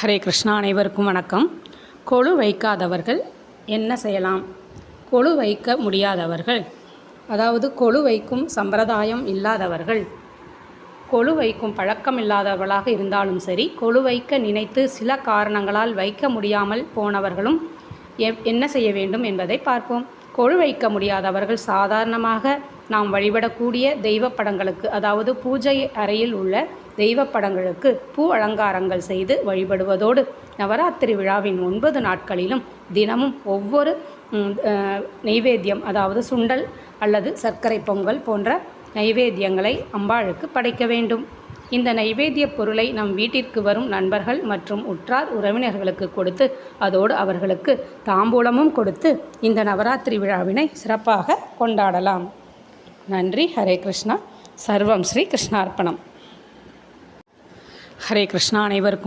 ஹரே கிருஷ்ணா அனைவருக்கும் வணக்கம். கொழு வைக்காதவர்கள் என்ன செய்யலாம்? கொழு வைக்க முடியாதவர்கள் அதாவது கொழு வைக்கும் சம்பிரதாயம் இல்லாதவர்கள் கொழு வைக்கும் பழக்கம் இல்லாதவர்களாக இருந்தாலும் சரி கொழு வைக்க நினைத்து சில காரணங்களால் வைக்க முடியாமல் போனவர்களும் எவ் என்ன செய்ய வேண்டும் என்பதை பார்ப்போம். கொழு வைக்க முடியாதவர்கள் சாதாரணமாக நாம் வழிபடக்கூடிய தெய்வ படங்களுக்கு அதாவது பூஜை அறையில் உள்ள தெய்வ படங்களுக்கு பூ அலங்காரங்கள் செய்து வழிபடுவதோடு நவராத்திரி விழாவின் ஒன்பது நாட்களிலும் தினமும் ஒவ்வொரு ம், நெய்வேத்தியம் அதாவது சுண்டல் அல்லது சர்க்கரை பொங்கல் போன்ற நைவேத்தியங்களை அம்பாளுக்கு படைக்க வேண்டும். இந்த நைவேத்திய பொருளை நம் வீட்டிற்கு வரும் நண்பர்கள் மற்றும் உற்றார் உறவினர்களுக்கு கொடுத்து அதோடு அவர்களுக்கு தாம்பூலமும் கொடுத்து இந்த நவராத்திரி விழாவினை சிறப்பாக கொண்டாடலாம். நன்றி. ஹரே கிருஷ்ணா. சர்வம் ஸ்ரீ கிருஷ்ணார்ப்பணம். ஹரே கிருஷ்ணா அனைவருக்கும்